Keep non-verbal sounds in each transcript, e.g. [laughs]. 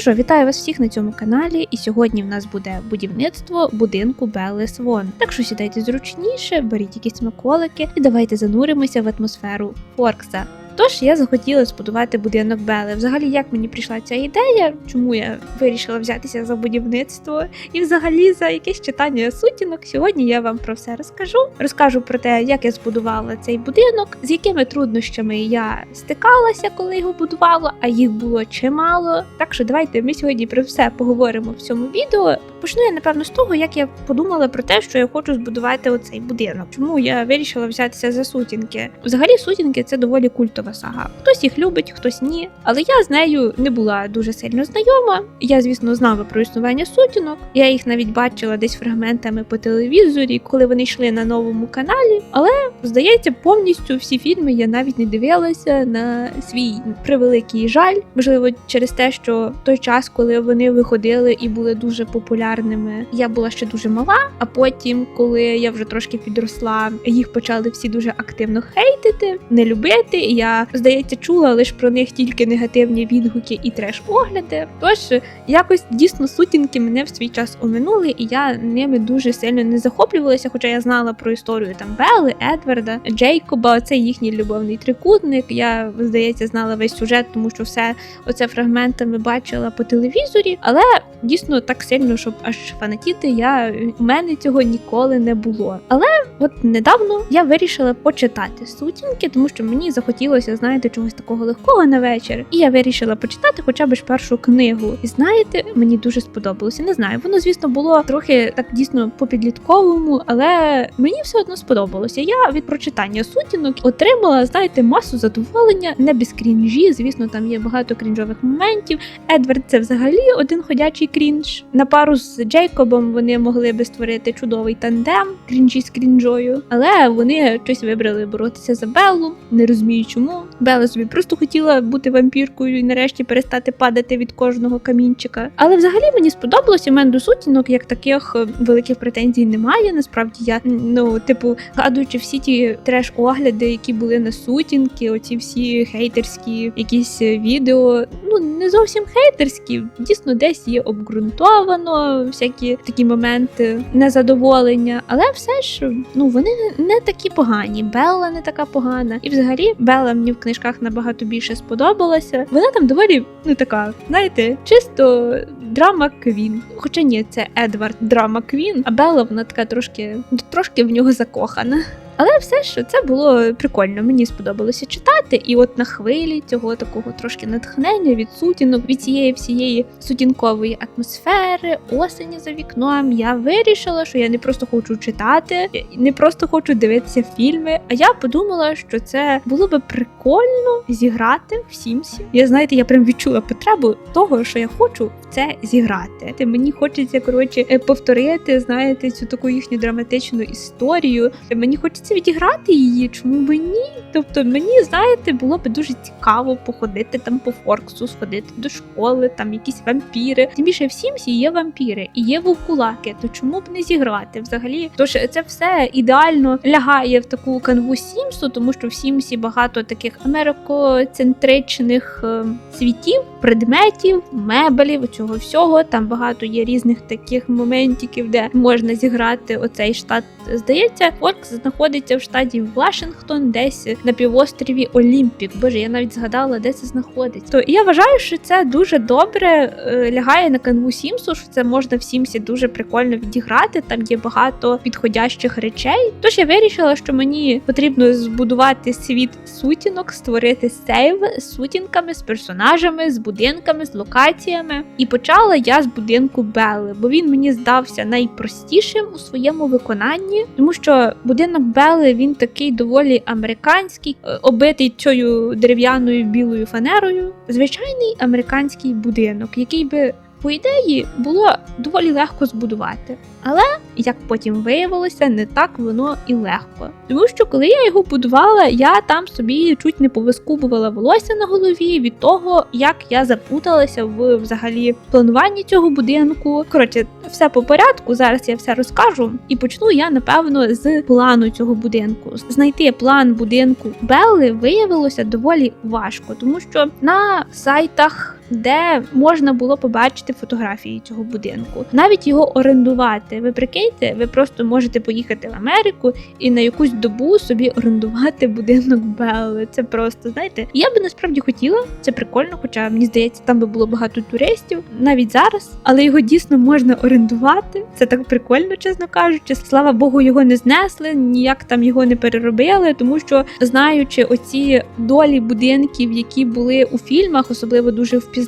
Ну що, вітаю вас всіх на цьому каналі, і сьогодні в нас буде будівництво будинку Белли Свон. Так що сідайте зручніше, беріть якісь смаколики і давайте зануримося в атмосферу Форкса. Тож я захотіла збудувати будинок Бели. Взагалі, як мені прийшла ця ідея, чому я вирішила взятися за будівництво і взагалі за якесь читання сутінок. Сьогодні я вам про все розкажу. Розкажу про те, як я збудувала цей будинок, з якими труднощами я стикалася, коли його будувала, а їх було чимало. Так що давайте ми сьогодні про все поговоримо в цьому відео. Почну я напевно з того, як я подумала про те, що я хочу збудувати оцей будинок. Чому я вирішила взятися за сутінки? Взагалі, сутінки це доволі культова сага. Хтось їх любить, хтось ні. Але я з нею не була дуже сильно знайома. Я, звісно, знала про існування сутінок. Я їх навіть бачила десь фрагментами по телевізорі, коли вони йшли на новому каналі. Але здається, повністю всі фільми я навіть не дивилася на свій превеликий жаль. Можливо, через те, що той час, коли вони виходили і були дуже популярними, я була ще дуже мала. А потім, коли я вже трошки підросла, їх почали всі дуже активно хейтити, не любити. І я, здається, чула лише про них тільки негативні відгуки і треш-огляди. Тож якось дійсно сутінки мене в свій час оминули, і я ними дуже сильно не захоплювалася, хоча я знала про історію там Белли, Едварда, Джейкоба, це їхній любовний трикутник. Я, здається, знала весь сюжет, тому що все оце фрагментами бачила по телевізорі, але дійсно так сильно, щоб аж фанатіти, я у мене цього ніколи не було. Але от недавно я вирішила почитати сутінки, тому що мені захотілося, знаєте, чогось такого легкого на вечір. І я вирішила почитати хоча б ж першу книгу. І знаєте, мені дуже сподобалося. Не знаю, воно, звісно, було трохи так дійсно по підлітковому, але мені все одно сподобалося. Я від прочитання сутінок отримала, знаєте, масу задоволення, не без крінжі. Звісно, там є багато крінжових моментів. Едвард це взагалі один ходячий крінж. На пару з Джейкобом вони могли би створити чудовий тандем крінжі з крінжою, але вони щось вибрали боротися за Беллу. Не розумію, чому. Белла собі просто хотіла бути вампіркою і нарешті перестати падати від кожного камінчика. Але взагалі мені сподобалося. У мене до сутінок як таких е, великих претензій немає. Насправді я ну, типу, гадуючи всі ті треш-огляди, які були на сутінки, оці всі хейтерські якісь е, відео. Ну не зовсім хейтерські, дійсно десь є обґрунтовано всякі такі моменти незадоволення, але все ж ну вони не такі погані. Белла не така погана. І взагалі Белла мені в книжках набагато більше сподобалася. Вона там доволі ну така, знаєте, чисто драма квін. Хоча ні, це Едвард драма квін, а Белла вона така трошки трошки в нього закохана. Але все ж це було прикольно. Мені сподобалося читати, і от на хвилі цього такого трошки натхнення від сутінок, від цієї всієї сутінкової атмосфери, осені за вікном. Я вирішила, що я не просто хочу читати, не просто хочу дивитися фільми. А я подумала, що це було би прикольно зіграти в Сімсі. Я знаєте, я прям відчула потребу того, що я хочу в це зіграти. Ти мені хочеться коротше е, повторити, знаєте, цю таку їхню драматичну історію. Мені хочеться відіграти її, чому би ні? Тобто мені, знаєте, було б дуже цікаво походити там по Форксу, сходити до школи, там якісь вампіри. Тим більше в Сімсі є вампіри і є вовкулаки, то чому б не зіграти взагалі? Тож це все ідеально лягає в таку канву Сімсу, тому що в Сімсі багато таких америкоцентричних е, світів, предметів, мебелів, цього всього. Там багато є різних таких моментиків, де можна зіграти оцей штат. Здається, Форкс знаходиться в штаті Вашингтон, десь на півострові Олімпік. Боже, я навіть згадала, де це знаходиться. То я вважаю, що це дуже добре е, лягає на канву Сімсу. що Це можна в Сімсі дуже прикольно відіграти. Там є багато підходящих речей. Тож я вирішила, що мені потрібно збудувати світ сутінок, створити сейв з сутінками, з персонажами, з будинками, з локаціями. І почала я з будинку Белли, бо він мені здався найпростішим у своєму виконанні, тому що будинок Белли він такий доволі американський, обитий оббитий цією дерев'яною білою фанерою. Звичайний американський будинок, який би. По ідеї було доволі легко збудувати, але як потім виявилося, не так воно і легко. Тому що коли я його будувала, я там собі чуть не повискубувала волосся на голові від того, як я запуталася в взагалі плануванні цього будинку. Коротше, все по порядку. Зараз я все розкажу, і почну я напевно з плану цього будинку. Знайти план будинку Белли виявилося доволі важко, тому що на сайтах де можна було побачити фотографії цього будинку, навіть його орендувати. Ви прикиньте, ви просто можете поїхати в Америку і на якусь добу собі орендувати будинок Белли. Це просто знаєте. Я би насправді хотіла, це прикольно, хоча мені здається, там би було багато туристів навіть зараз, але його дійсно можна орендувати. Це так прикольно, чесно кажучи. Слава Богу, його не знесли, ніяк там його не переробили, тому що знаючи оці долі будинків, які були у фільмах, особливо дуже впізнавані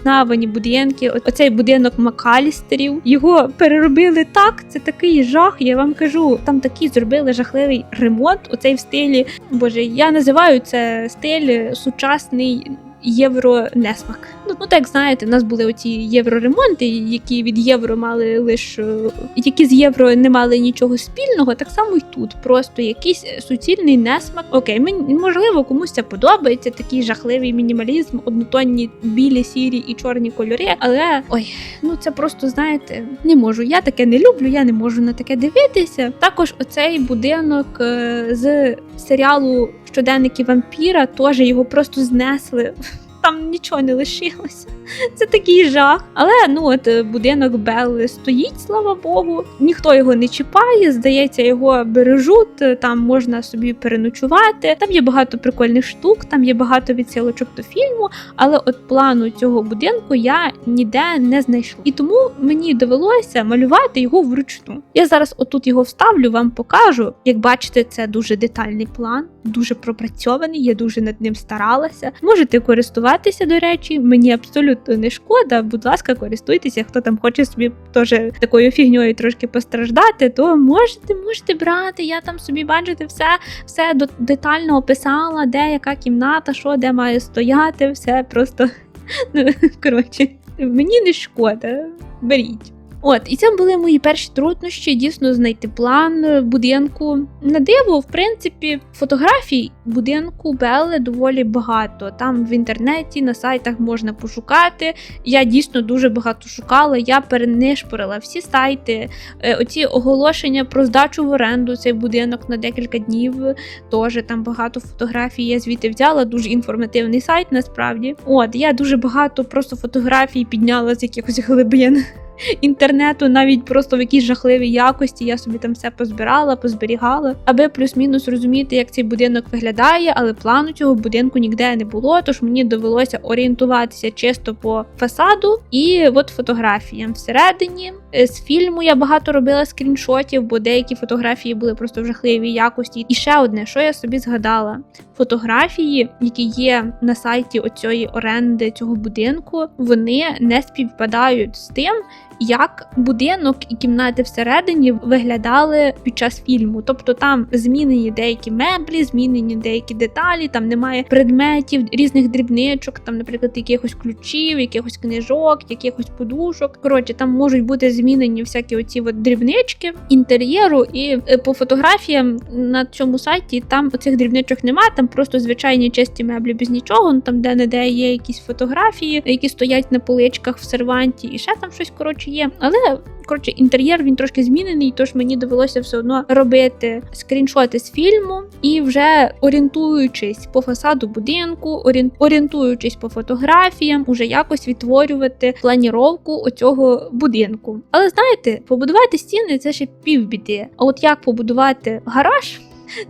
будинки. Оцей будинок Макалістерів. Його переробили так. Це такий жах. Я вам кажу, там такий зробили жахливий ремонт. Оцей в стилі. Боже, я називаю це стиль сучасний. Євро-несмак. Ну, ну так знаєте, в нас були оці євроремонти, які від євро мали лише які з євро не мали нічого спільного. Так само й тут. Просто якийсь суцільний несмак. Окей, мені можливо комусь це подобається. Такий жахливий мінімалізм, однотонні білі, сірі і чорні кольори. Але ой, ну це просто знаєте, не можу. Я таке не люблю, я не можу на таке дивитися. Також оцей будинок е, з серіалу Щоденники вампіра теж його просто знесли. [laughs] Там нічого не лишилося. Це такий жах. Але ну от е, будинок Белли стоїть, слава Богу. Ніхто його не чіпає. Здається, його бережуть. е, Там можна собі переночувати. Там є багато прикольних штук, там є багато відсилочок до фільму. Але от плану цього будинку я ніде не знайшла. І тому мені довелося малювати його вручну. Я зараз отут його вставлю, вам покажу. Як бачите, це дуже детальний план, дуже пропрацьований. Я дуже над ним старалася. Можете користуватися, до речі, мені абсолютно не шкода. Будь ласка, користуйтеся. Хто там хоче собі теж такою фігньою трошки постраждати, то можете, можете брати. Я там собі бачите все, все детально описала, де яка кімната, що де має стояти, все просто [laughs] ну коротше, мені не шкода. Беріть. От, і це були мої перші труднощі, дійсно знайти план е, будинку. На диво, в принципі, фотографій будинку Белли доволі багато. Там в інтернеті, на сайтах можна пошукати. Я дійсно дуже багато шукала. Я перенишпорила всі сайти, Е, оці оголошення про здачу в оренду цей будинок на декілька днів. Теж там багато фотографій. Я звідти взяла. Дуже інформативний сайт, насправді. От я дуже багато просто фотографій підняла з якихось глибин інтернету, навіть просто в якійсь жахливій якості. Я собі там все позбирала, позберігала, аби плюс-мінус розуміти, як цей будинок виглядає, але плану цього будинку ніде не було. Тож мені довелося орієнтуватися чисто по фасаду і от фотографіям всередині. Е, З фільму я багато робила скріншотів, бо деякі фотографії були просто в жахливій якості. І ще одне, що я собі згадала: фотографії, які є на сайті оцієї оренди цього будинку, вони не співпадають з тим, як будинок і кімнати всередині виглядали під час фільму. Тобто там змінені деякі меблі, змінені деякі деталі, там немає предметів, різних дрібничок, там, наприклад, якихось ключів, якихось книжок, якихось подушок. Коротше, там можуть бути змінені всякі оці от дрібнички інтер'єру, і е, по фотографіям на цьому сайті там оцих дрібничок немає, там просто звичайні чисті меблі без нічого. Ну там де не де є якісь фотографії, які стоять на поличках в серванті, і ще там щось коротше є. Але коротше, інтер'єр він трошки змінений, тож мені довелося все одно робити скріншоти з фільму і вже орієнтуючись по фасаду будинку, орієн- орієнтуючись по фотографіям, уже якось відтворювати планіровку оцього будинку. Але знаєте, побудувати стіни це ще півбіди. А от як побудувати гараж?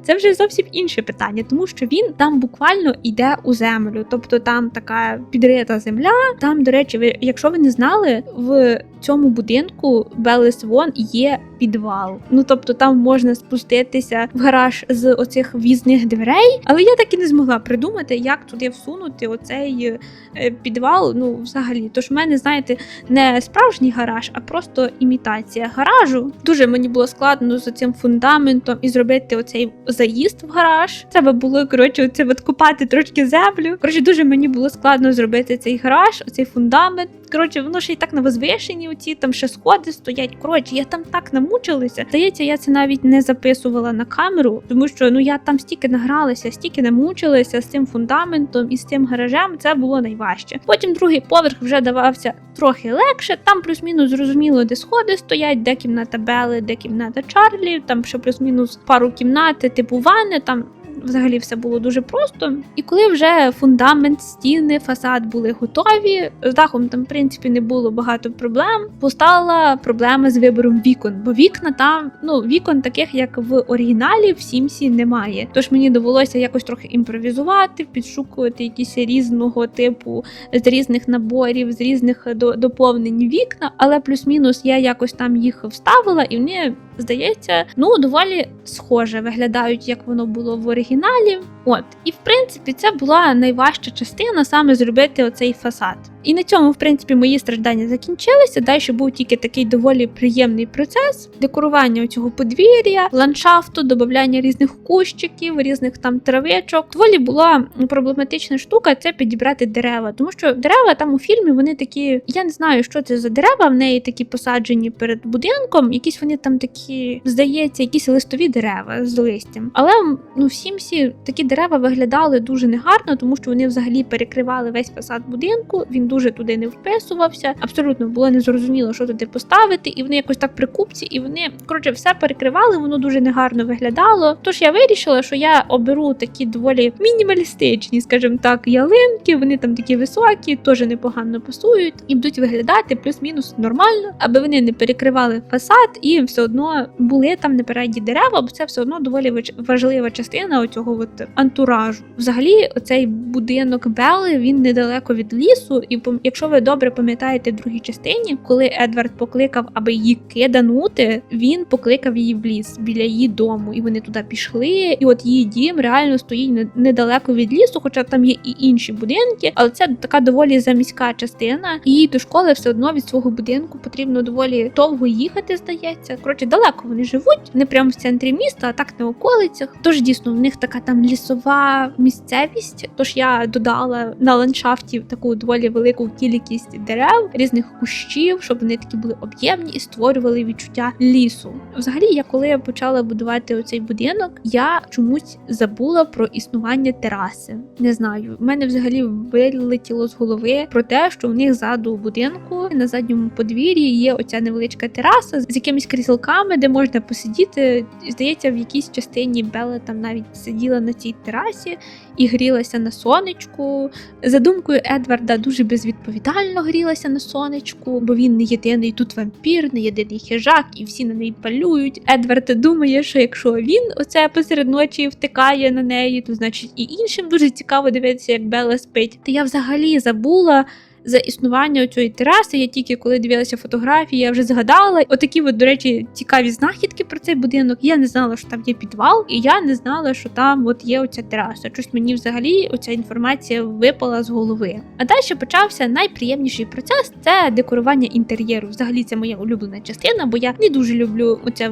Це вже зовсім інше питання, тому що він там буквально йде у землю, тобто там така підрита земля. Там, до речі, ви, якщо ви не знали, в цьому будинку Белес Вон є підвал. Ну тобто там можна спуститися в гараж з оцих в'їзних дверей, але я так і не змогла придумати, як туди всунути оцей е, підвал. Ну, взагалі, тож в мене, знаєте, не справжній гараж, а просто імітація гаражу. Дуже мені було складно з цим фундаментом і зробити оцей заїзд в гараж. Треба було коротше, оце от копати трошки землю. Коротше, дуже мені було складно зробити цей гараж, оцей фундамент. Коротше, воно ще й так на возвишенні, оці там ще сходи стоять. Коротше, я там так намучилася. Здається, я це навіть не записувала на камеру, тому що ну я там стільки награлася, стільки намучилася з цим фундаментом і з цим гаражем. Це було найважче. Потім другий поверх вже давався трохи легше. Там плюс-мінус зрозуміло, де сходи стоять, де кімната Бели, де кімната Чарлі. Там ще плюс-мінус пару кімнат, типу ванни, там взагалі все було дуже просто. І коли вже фундамент, стіни, фасад були готові, з дахом там, в принципі, не було багато проблем. Постала проблема з вибором вікон, бо вікна там, ну вікон таких, як в оригіналі, в Сімсі немає. Тож мені довелося якось трохи імпровізувати, підшукувати якісь різного типу з різних наборів, з різних до- доповнень вікна, але плюс-мінус я якось там їх вставила, і вони, здається, ну доволі схоже виглядають, як воно було в оригіналі оригіналів От, і в принципі, це була найважча частина саме зробити оцей фасад. І на цьому, в принципі, мої страждання закінчилися. Далі був тільки такий доволі приємний процес декорування цього подвір'я, ландшафту, додавання різних кущиків, різних там травичок. Доволі була проблематична штука це підібрати дерева, тому що дерева там у фільмі вони такі. Я не знаю, що це за дерева. В неї такі посаджені перед будинком. Якісь вони там такі, здається, якісь листові дерева з листям. Але ну в Сімсі такі дерева виглядали дуже негарно, тому що вони взагалі перекривали весь фасад будинку. Він дуже туди не вписувався. Абсолютно було незрозуміло, що туди поставити, і вони якось так при купці, і вони коротше все перекривали. Воно дуже негарно виглядало. Тож я вирішила, що я оберу такі доволі мінімалістичні, скажімо так, ялинки. Вони там такі високі, теж непогано пасують і будуть виглядати плюс-мінус нормально, аби вони не перекривали фасад і все одно були там непередні дерева, бо це все одно доволі важлива частина оцього от антуражу. Взагалі, оцей будинок Белли він недалеко від лісу, і якщо ви добре пам'ятаєте в другій частині, коли Едвард покликав, аби її киданути, він покликав її в ліс біля її дому, і вони туди пішли. І от її дім реально стоїть недалеко від лісу, хоча там є і інші будинки, але це така доволі заміська частина. І до школи все одно від свого будинку потрібно доволі довго їхати, здається. Коротше, далеко вони живуть, не прямо в центрі міста, а так на околицях. Тож дійсно в них така там лісова місцевість. Тож я додала на ландшафті таку доволі велику кількість дерев, різних кущів, щоб вони такі були об'ємні і створювали відчуття лісу. Взагалі, я коли почала будувати оцей будинок, я чомусь забула про існування тераси. Не знаю, в мене взагалі вилетіло з голови про те, що в них ззаду будинку на задньому подвір'ї є оця невеличка тераса з якимись кріселками, де можна посидіти. Здається, в якійсь частині Белла там навіть сиділа на цій терасі і грілася на сонечку. За думкою Едварда, дуже безвідповідально грілася на сонечку, бо він не єдиний тут вампір, не єдиний хижак, і всі на неї палюють. Едвард думає, що якщо він оце посеред ночі втикає на неї, то значить і іншим дуже цікаво дивитися, як Белла спить. Та я взагалі забула. За існування цієї тераси, я тільки коли дивилася фотографії, я вже згадала. Отакі, от, до речі, цікаві знахідки про цей будинок. Я не знала, що там є підвал, і я не знала, що там от є оця тераса. Щось мені взагалі оця інформація випала з голови. А далі почався найприємніший процес це декорування інтер'єру. Взагалі це моя улюблена частина, бо я не дуже люблю оце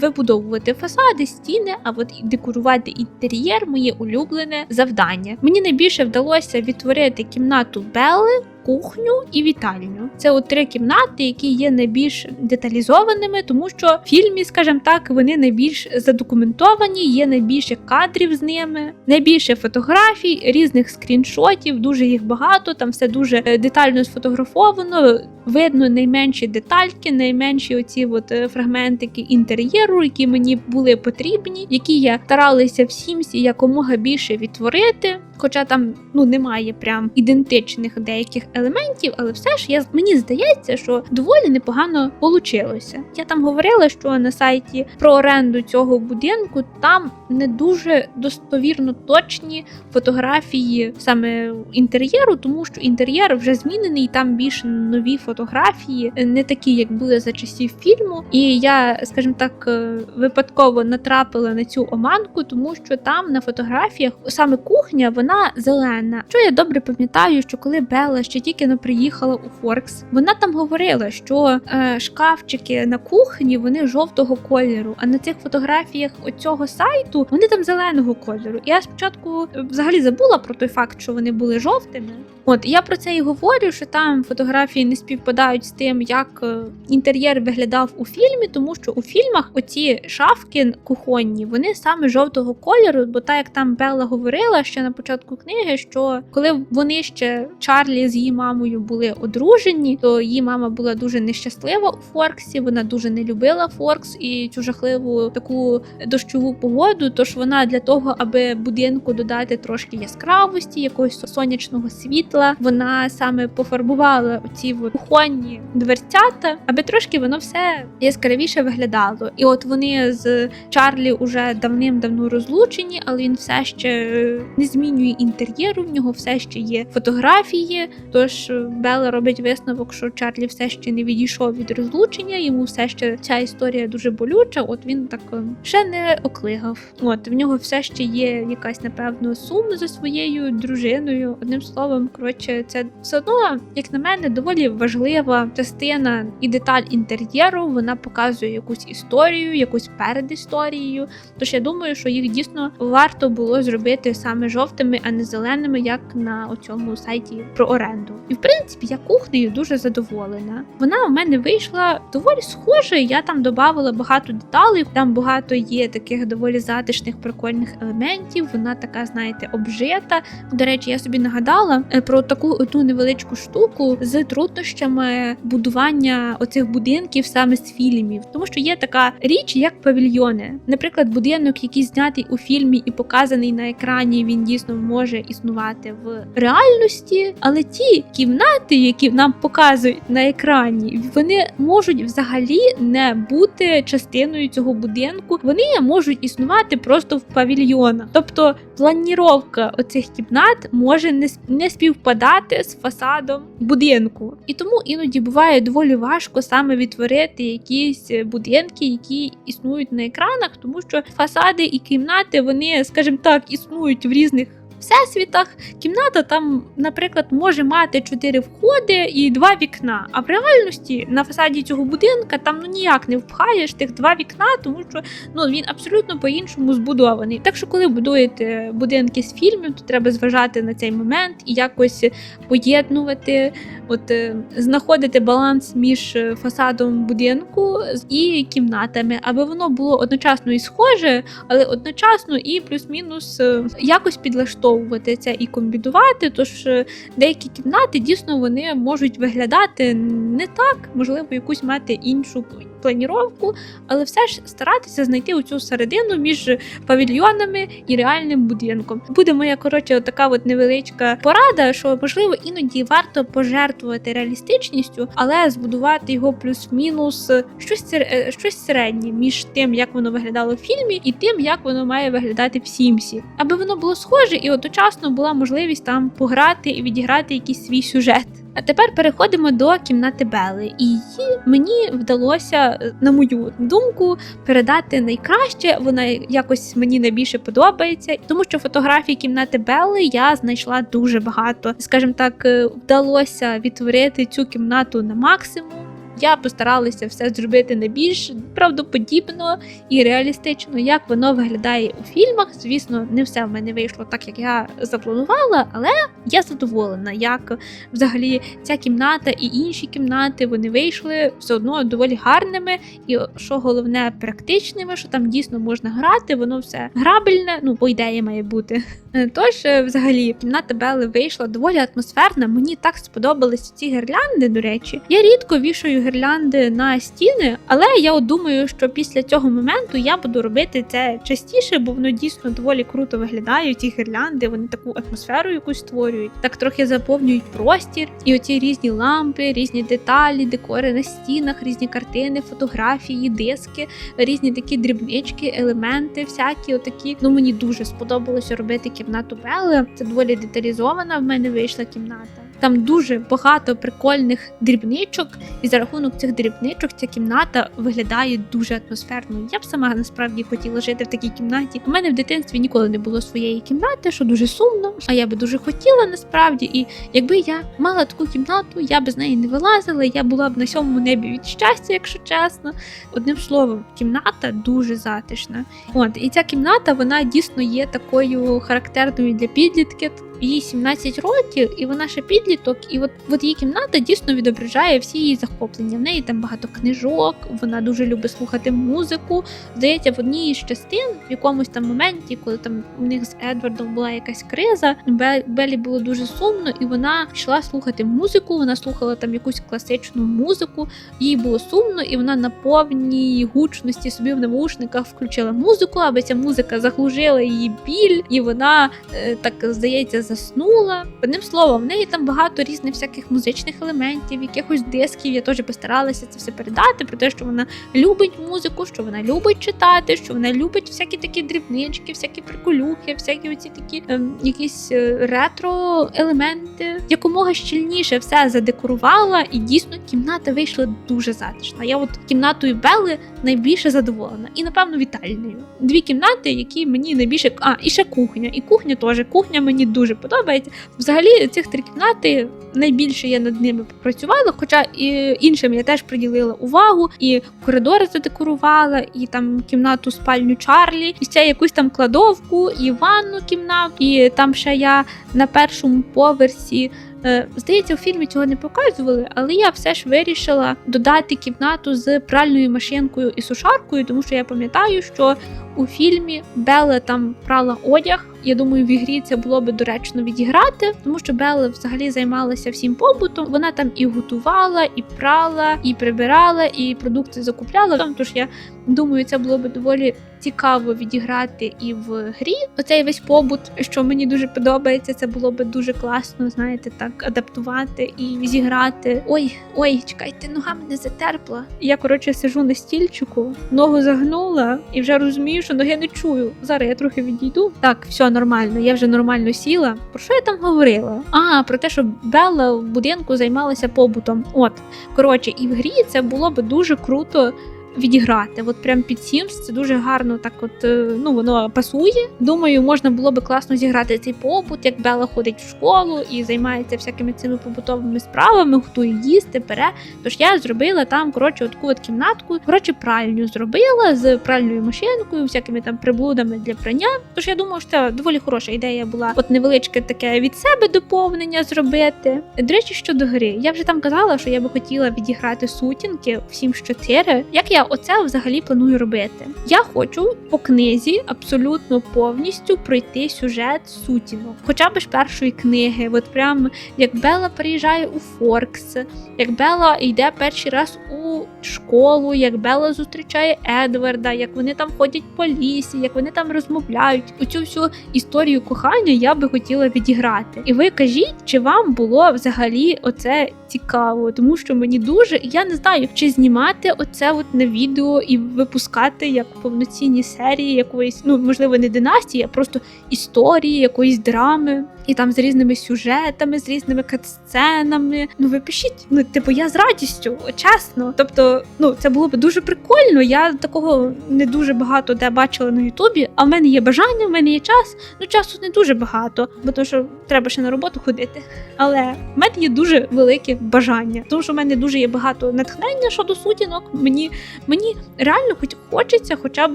вибудовувати фасади, стіни, а от декорувати інтер'єр моє улюблене завдання. Мені найбільше вдалося відтворити кімнату Белли кухню і вітальню. Це от три кімнати, які є найбільш деталізованими, тому що в фільмі, скажімо так, вони найбільш задокументовані, є найбільше кадрів з ними, найбільше фотографій, різних скріншотів, дуже їх багато. Там все дуже е, детально сфотографовано. Видно найменші детальки, найменші оці от е, фрагментики інтер'єру, які мені були потрібні, які я старалася в Сімсі якомога більше відтворити. Хоча там ну немає прям ідентичних деяких елементів, але все ж я мені здається, що доволі непогано получилося. Я там говорила, що на сайті про оренду цього будинку там не дуже достовірно точні фотографії саме інтер'єру, тому що інтер'єр вже змінений, там більш нові фотографії, не такі, як були за часів фільму. І я, скажімо так, е, випадково натрапила на цю оманку, тому що там на фотографіях саме кухня вона зелена. Що я добре пам'ятаю, що коли Белла ще тільки не приїхала у Форкс, вона там говорила, що е, шкафчики на кухні вони жовтого кольору, а на цих фотографіях оцього сайту вони там зеленого кольору. Я спочатку е, взагалі забула про той факт, що вони були жовтими. От я про це і говорю, що там фотографії не співпадають з тим, як е, інтер'єр виглядав у фільмі, тому що у фільмах оці шафки кухонні вони саме жовтого кольору, бо так як там Белла говорила ще на початку початку книги, що коли вони ще Чарлі з її мамою були одружені, то її мама була дуже нещаслива у Форксі. Вона дуже не любила Форкс і цю жахливу таку дощову погоду. Тож вона для того, аби будинку додати трошки яскравості, якогось сонячного світла, вона саме пофарбувала оці от кухонні дверцята, аби трошки воно все яскравіше виглядало. І от вони з Чарлі уже давним-давно розлучені, але він все ще е, не змінює інтер'єру. В нього все ще є фотографії. Тож е, Белла робить висновок, що Чарлі все ще не відійшов від розлучення. Йому все ще ця історія дуже болюча. От він так е, ще не оклигав. От в нього все ще є якась напевно сум за своєю дружиною. Одним словом, коротше, це все одно, як на мене, доволі важлива частина і деталь інтер'єру. Вона показує якусь історію, якусь передісторію. Тож я думаю, що їх дійсно варто було зробити саме жовтими, а не зеленими, як на цьому сайті про оренду. І в принципі, я кухнею дуже задоволена. Вона у мене вийшла доволі схожа. Я там додавала багато деталей. Там багато є таких доволі затишних прикольних елементів. Вона така, знаєте, обжита. До речі, я собі нагадала е, про таку одну невеличку штуку з труднощами будування оцих будинків саме з фільмів, тому що є така річ, як павільйони. Наприклад, будинок, який знятий у фільмі і показаний на екрані, він дійсно може існувати в реальності, але ті кімнати, які нам показують на екрані, вони можуть взагалі не бути частиною цього будинку. Вони можуть існувати просто в павільйонах. Тобто планіровка оцих кімнат може не, співпадати з фасадом будинку. І тому іноді буває доволі важко саме відтворити якісь будинки, які існують на екранах, тому що фасади і кімнати, вони, скажімо так, існують в різних. Всесвітах кімната там, наприклад, може мати чотири входи і два вікна. А в реальності на фасаді цього будинка там ну ніяк не впхаєш тих два вікна, тому що ну він абсолютно по-іншому збудований. Так що, коли будуєте будинки з фільмів, то треба зважати на цей момент і якось поєднувати, от е, знаходити баланс між е, фасадом будинку і кімнатами, аби воно було одночасно і схоже, але одночасно і плюс-мінус е, якось підлаштовувати це і комбінувати. Тож е, деякі кімнати дійсно вони можуть виглядати не так, можливо, якусь мати іншу планіровку, але все ж старатися знайти оцю середину між павільйонами і реальним будинком. Буде моя коротше така от невеличка порада, що можливо іноді варто пожертвувати реалістичністю, але збудувати його плюс-мінус е, щось е, щось середнє між тим, як воно виглядало в фільмі, і тим, як воно має виглядати в Сімсі, аби воно було схоже і одночасно була можливість там пограти і відіграти якийсь свій сюжет. А тепер переходимо до кімнати Бели, і її мені вдалося, е, на мою думку, передати найкраще. Вона якось мені найбільше подобається, тому що фотографій кімнати Бели я знайшла дуже багато. Скажімо так, е, вдалося відтворити цю кімнату на максимум. Я постаралася все зробити найбільш правдоподібно і реалістично, як воно виглядає у фільмах. Звісно, не все в мене вийшло так, як я запланувала, але я задоволена, як взагалі ця кімната і інші кімнати вони вийшли все одно доволі гарними, і що головне, практичними, що там дійсно можна грати, воно все грабельне, ну по ідеї має бути. Е, Тож, е, взагалі, кімната Белли вийшла доволі атмосферна. Мені так сподобалися ці гірлянди. До речі, я рідко вішаю гірлянди на стіни, але я от думаю, що після цього моменту я буду робити це частіше, бо воно дійсно доволі круто виглядає. Ці гірлянди вони таку атмосферу якусь створюють, так трохи заповнюють простір. І оці різні лампи, різні деталі, декори на стінах, різні картини, фотографії, диски, різні такі дрібнички, елементи, всякі отакі. Ну мені дуже сподобалося робити кімнату Белли. Це доволі деталізована в мене вийшла кімната. Там дуже багато прикольних дрібничок, і за рахунок цих дрібничок ця кімната виглядає дуже атмосферно. Я б сама насправді хотіла жити в такій кімнаті. У мене в дитинстві ніколи не було своєї кімнати, що дуже сумно. А я би дуже хотіла насправді. І якби я мала таку кімнату, я б з неї не вилазила. Я була б на сьомому небі від щастя, якщо чесно. Одним словом, кімната дуже затишна. От і ця кімната вона дійсно є такою характерною для підлітків. Їй 17 років, і вона ще підліток, і от, от її кімната дійсно відображає всі її захоплення. В неї там багато книжок, вона дуже любить слухати музику. Здається, в одній із частин, в якомусь там моменті, коли там у них з Едвардом була якась криза, Бе- Белі було дуже сумно, і вона пішла слухати музику. Вона слухала там якусь класичну музику. Їй було сумно, і вона на повній гучності собі в навушниках включила музику, аби ця музика заглушила її біль, і вона е, так здається заснула. Одним словом, в неї там багато різних всяких музичних елементів, якихось дисків. Я теж постаралася це все передати про те, що вона любить музику, що вона любить читати, що вона любить всякі такі дрібнички, всякі приколюхи, всякі оці такі ем, якісь е, ретро елементи. Якомога щільніше все задекорувала, і дійсно кімната вийшла дуже затишна. Я от кімнатою Белли найбільше задоволена, і напевно вітальнею. Дві кімнати, які мені найбільше а і ще кухня. І кухня теж кухня мені дуже подобається. Взагалі, цих три кімнати найбільше я над ними попрацювала, хоча і іншим я теж приділила увагу, і коридори задекорувала, і там кімнату спальню Чарлі, і ще якусь там кладовку, і ванну кімнату, і там ще я на першому поверсі. е, Здається, у фільмі цього не показували, але я все ж вирішила додати кімнату з пральною машинкою і сушаркою, тому що я пам'ятаю, що у фільмі Белла там прала одяг. Я думаю, в ігрі це було би доречно відіграти, тому що Белла взагалі займалася всім побутом. Вона там і готувала, і прала, і прибирала, і продукти закупляла. Там тож я думаю, це було би доволі цікаво відіграти і в грі. Оцей весь побут, що мені дуже подобається, це було би дуже класно, знаєте, так адаптувати і зіграти. Ой, ой, чекайте, нога мене затерпла. Я коротше сижу на стільчику, ногу загнула і вже розумію, що ноги не чую. Зараз я трохи відійду. Так, все нормально, я вже нормально сіла. Про що я там говорила? А, про те, що Белла в будинку займалася побутом. От, коротше, і в грі це було би дуже круто відіграти. От прям під Sims це дуже гарно так, от е, ну воно пасує. Думаю, можна було би класно зіграти цей побут, як Бела ходить в школу і займається всякими цими побутовими справами, готує їсти, бере. Тож я зробила там коротше таку от кімнатку. Коротше, пральню зробила з пральною машинкою, всякими там приблудами для прання. Тож я думаю, що це доволі хороша ідея була. От невеличке таке від себе доповнення зробити. До речі, щодо гри, я вже там казала, що я би хотіла відіграти сутінки в Sims 4. Як я оце взагалі планую робити? Я хочу по книзі абсолютно повністю пройти сюжет сутінок, хоча б ж першої книги. От прям як Бела приїжджає у Форкс, як Бела йде перший раз у школу, як Бела зустрічає Едварда, як вони там ходять по лісі, як вони там розмовляють. Оцю всю історію кохання я би хотіла відіграти. І ви кажіть, чи вам було взагалі оце цікаво, тому що мені дуже я не знаю, чи знімати оце от на відео і випускати як повноцінні серії якоїсь, ну можливо, не династії, а просто історії, якоїсь драми, і там з різними сюжетами, з різними катсценами. Ну ви пишіть, ну типу, я з радістю, чесно. Тобто, ну це було б дуже прикольно. Я такого не дуже багато де бачила на Ютубі. А в мене є бажання, в мене є час. Ну часу не дуже багато, бо тому що треба ще на роботу ходити. Але в мене є дуже велике бажання, тому що в мене дуже є багато натхнення щодо сутінок. Мені мені реально хоч хочеться хоча б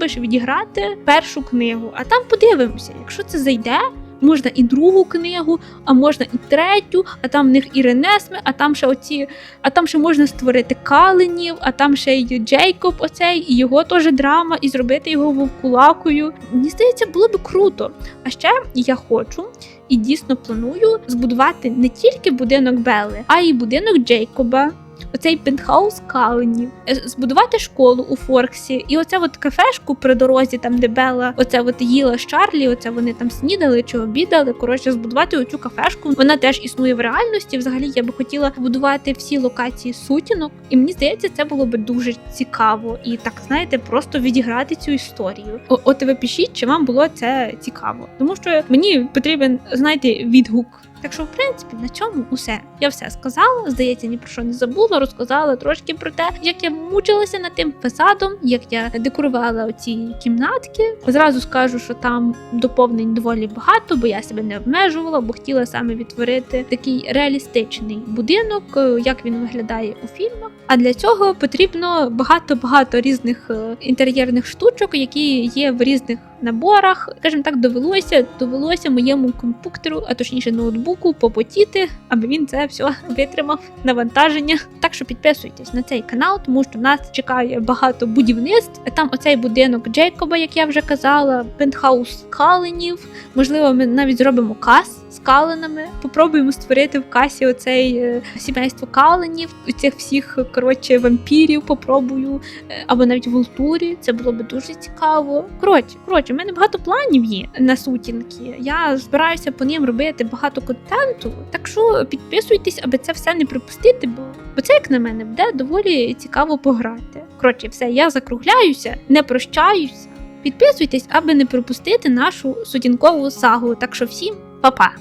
відіграти першу книгу, а там подивимося, якщо це зайде. Можна і другу книгу, а можна і третю, а там в них і Ренесми, а там ще оці, а там ще можна створити каленів, а там ще й Джейкоб оцей, і його теж драма, і зробити його вовкулакою. Мені здається, було би круто. А ще я хочу і дійсно планую збудувати не тільки будинок Белли, а й будинок Джейкоба. Оцей пентхаус каленів, Е, збудувати школу у Форксі, і оце от кафешку при дорозі, там де Белла, оце от їла з Чарлі, оце вони там снідали чи обідали. Коротше, збудувати оцю кафешку. Вона теж існує в реальності. Взагалі я би хотіла побудувати всі локації сутінок, і мені здається, це було би дуже цікаво і так знаєте, просто відіграти цю історію. О, от ви пишіть, чи вам було це цікаво, тому що мені потрібен, знаєте, відгук. Так що, в принципі, на цьому усе. Я все сказала. Здається, ні про що не забула. Розказала трошки про те, як я мучилася над тим фасадом, як я декорувала оці кімнатки. Зразу скажу, що там доповнень доволі багато, бо я себе не обмежувала, бо хотіла саме відтворити такий реалістичний будинок, е, як він виглядає у фільмах. А для цього потрібно багато-багато різних е, інтер'єрних штучок, які є в різних наборах. Скажімо так, довелося, довелося моєму комп'ютеру, а точніше ноутбуку, попотіти, аби він це все витримав навантаження. Так що підписуйтесь на цей канал, тому що нас чекає багато будівництв. Там оцей будинок Джейкоба, як я вже казала, пентхаус Каленів. Можливо, ми навіть зробимо кас з каленами. Попробуємо створити в касі оцей е, сімейство каленів, цих всіх коротше вампірів. Попробую е, або навіть в Ултурі. Це було би дуже цікаво. Коротше, коротше, в мене багато планів є на сутінки. Я збираюся по ним робити багато контенту. Так що підписуйтесь, аби це все не пропустити, бо, бо це, як на мене, буде доволі цікаво пограти. Коротше, все, я закругляюся, не прощаюся. Підписуйтесь, аби не пропустити нашу сутінкову сагу. Так що всім Papá.